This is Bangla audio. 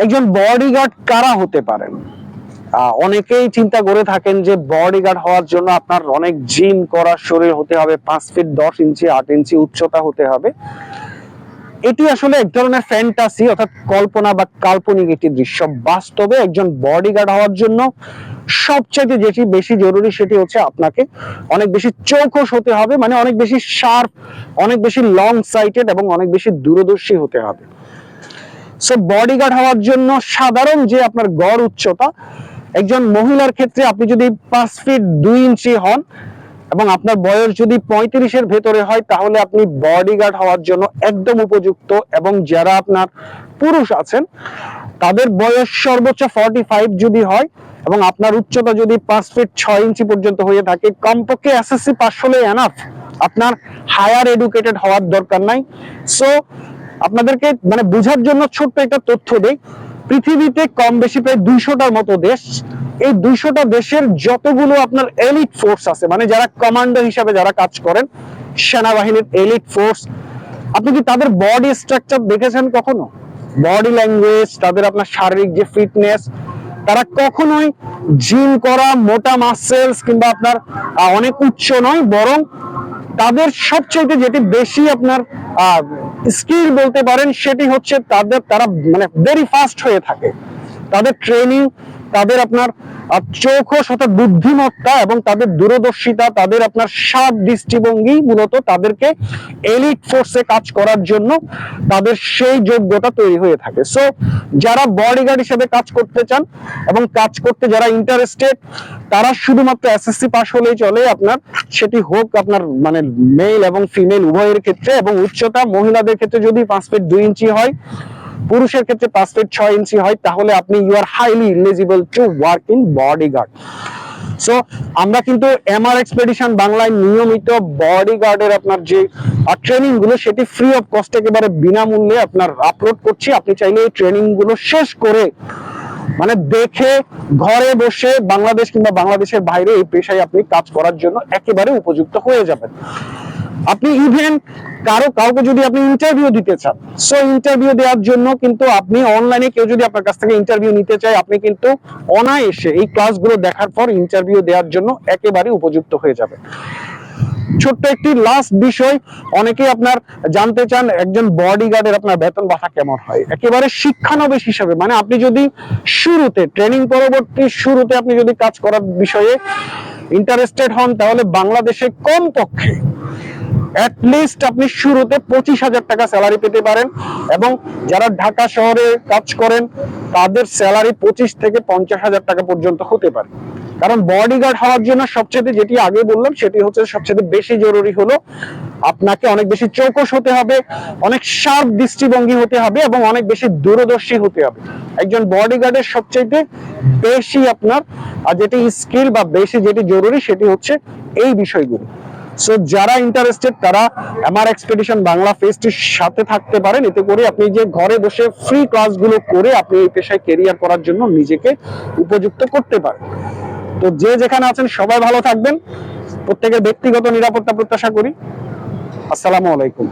একজন বডিগার্ড কারা হতে পারেন? অনেকেই চিন্তা করে থাকেন যে বডিগার্ড হওয়ার জন্য আপনার অনেক জিম করা শরীর হতে হবে, পাঁচ ফিট দশ ইঞ্চি, আট ইঞ্চি উচ্চতা হতে হবে। এটি আসলে এক ধরনের ফ্যান্টাসি অর্থাৎ কল্পনা বা কাল্পনিক একটি দৃশ্য। বাস্তবে একজন বডিগার্ড হওয়ার জন্য সবচেয়ে যেটি বেশি জরুরি সেটি হচ্ছে আপনাকে অনেক বেশি চৌকস হতে হবে মানে অনেক বেশি শার্প অনেক বেশি লং সাইটেড এবং অনেক বেশি দূরদর্শী হতে হবে। সো বডিগার্ড হওয়ার জন্য সাধারণ যে আপনার গড় উচ্চতা, একজন মহিলার ক্ষেত্রে আপনি যদি পাঁচ ফিট দুই ইঞ্চি হন এবং আপনার বয়স যদি পঁয়ত্রিশের ভেতরে হয়, তাহলে আপনি বডিগার্ড হওয়ার জন্য একদম উপযুক্ত এবং যারা আপনার পুরুষ আছেন, তাদের বয়স সর্বোচ্চ ফর্টি ফাইভ যদি হয় এবং আপনার উচ্চতা যদি পাঁচ ফিট ছয় ইঞ্চি পর্যন্ত হয়ে থাকে, কমপক্ষে এসএসসি পাস হলে এনাফ আপনার হায়ার এডুকেটেড হওয়ার দরকার নাই। সো আপনাদেরকে মানে বোঝার জন্য ছোট্ট একটা তথ্য দেই। পৃথিবীতে কম বেশি প্রায় দুইশোটার মতো দেশ। এই দুইশোটা দেশের যতগুলো আপনার এলিট ফোর্স আছে মানে যারা কমান্ডো হিসাবে যারা কাজ করেন, সেনাবাহিনীর এলিট ফোর্স আপনি কি তাদের বডি স্ট্রাকচার দেখেছেন কখনো? বডি ল্যাঙ্গুয়েজ তাদের আপনার শারীরিক যে ফিটনেস তারা কখনোই জিম করা, মোটা মাসেলস কিংবা আপনার অনেক উচ্চ নয়, বরং তাদের সবচেয়ে যেটি বেশি আপনার স্কিল বলতে পারেন, সেটি হচ্ছে তাদের, তারা মানে ভেরি ফাস্ট হয়ে থাকে। তাদের ট্রেনিং তাদের আপনার চৌখস অর্থাৎ বুদ্ধিমত্তা এবং তাদের দূরদর্শিতা, তাদের আপনার সাত দৃষ্টিভঙ্গি মূলত তাদেরকে এলিট ফোর্সে কাজ করার জন্য তাদের সেই যোগ্যতা তৈরি হয়ে থাকে। সো যারা বডিগার্ড হিসেবে কাজ করতে চান এবং কাজ করতে যারা ইন্টারেস্টেড তারা শুধুমাত্র এসএসসি পাস হলেই চলে আপনার, সেটি হোক আপনার মানে মেল এবং ফিমেল উভয়ের ক্ষেত্রে এবং উচ্চতা মহিলাদের ক্ষেত্রে যদি পাঁচ ফিট দুই ইঞ্চি হয় পুরুষের ক্ষেত্রে পাঁচ ফিট ছয় ইঞ্চি হয়, তাহলে আপনি you are highly eligible to work in bodyguard so আমরা কিন্তু এমআর এক্সপেডিশন বাংলায় নিয়মিত বডিগার্ডের আপনার যে ট্রেনিংগুলো, সেটি ফ্রি অফ কস্ট একেবারে বিনামূল্যে আপনার আপলোড করছি। আপনি চাইলে এই ট্রেনিংগুলো শেষ করে মানে দেখে ঘরে বসে বাংলাদেশ কিংবা বাংলাদেশের বাইরে এই পেশায় আপনি কাজ করার জন্য একেবারে উপযুক্ত হয়ে যাবেন। আপনি ইভেন কারও, কাউকে যদি আপনি ইন্টারভিউ দিতে চান সো ইন্টারভিউ দেওয়ার জন্য কিন্তু আপনি অনলাইনে কেউ যদি আপনার কাছ থেকে ইন্টারভিউ নিতে চায়, আপনি কিন্তু অনায়াসে এই ক্লাসগুলো দেখার পর ইন্টারভিউ দেওয়ার জন্য একেবারে উপযুক্ত হয়ে যাবে। ছোট্ট একটি লাস্ট বিষয়, অনেকেই আপনার জানতে চান একজন বডিগার্ডের আপনার বেতন ভাতা কেমন হয়। একেবারে শিক্ষানবেশ হিসাবে মানে আপনি যদি শুরুতে ট্রেনিং পরবর্তী শুরুতে আপনি যদি কাজ করার বিষয়ে ইন্টারেস্টেড হন, তাহলে বাংলাদেশে কম পক্ষে লিস্ট আপনি শুরুতে পঁচিশ হাজার টাকা স্যালারি পেতে পারেন। এবং যারা ঢাকা শহরে কাজ করেন, তাদের স্যালারি পঁচিশ থেকে পঞ্চাশ হাজার টাকা পর্যন্ত হতে পারে। কারণ বডিগার্ড হওয়ার জন্য সবচেয়ে যেটি আগে বললাম, সেটি হচ্ছে সবচেয়ে বেশি জরুরি হলো আপনাকে অনেক বেশি চৌকস হতে হবে, অনেক শার্প দৃষ্টিভঙ্গি হতে হবে এবং অনেক বেশি দূরদর্শী হতে হবে। একজন বডিগার্ডের সবচেয়ে বেশি আপনার যেটি স্কিল বা বেশি যেটি জরুরি, সেটি হচ্ছে এই বিষয়গুলো। সো যারা ইন্টারেস্টেড তারা আমার এক্সপেডিশন বাংলা ফেস্টের সাথে থাকতে পারেন। এতে করে আপনি যে ঘরে বসে ফ্রি ক্লাসগুলো করে আপনি এই পেশায় কেরিয়ার করার জন্য নিজেকে উপযুক্ত করতে পারেন। তো যে যেখানে আছেন, সবাই ভালো থাকবেন। প্রত্যেকের ব্যক্তিগত নিরাপত্তা প্রত্যাশা করি। আসসালামু আলাইকুম।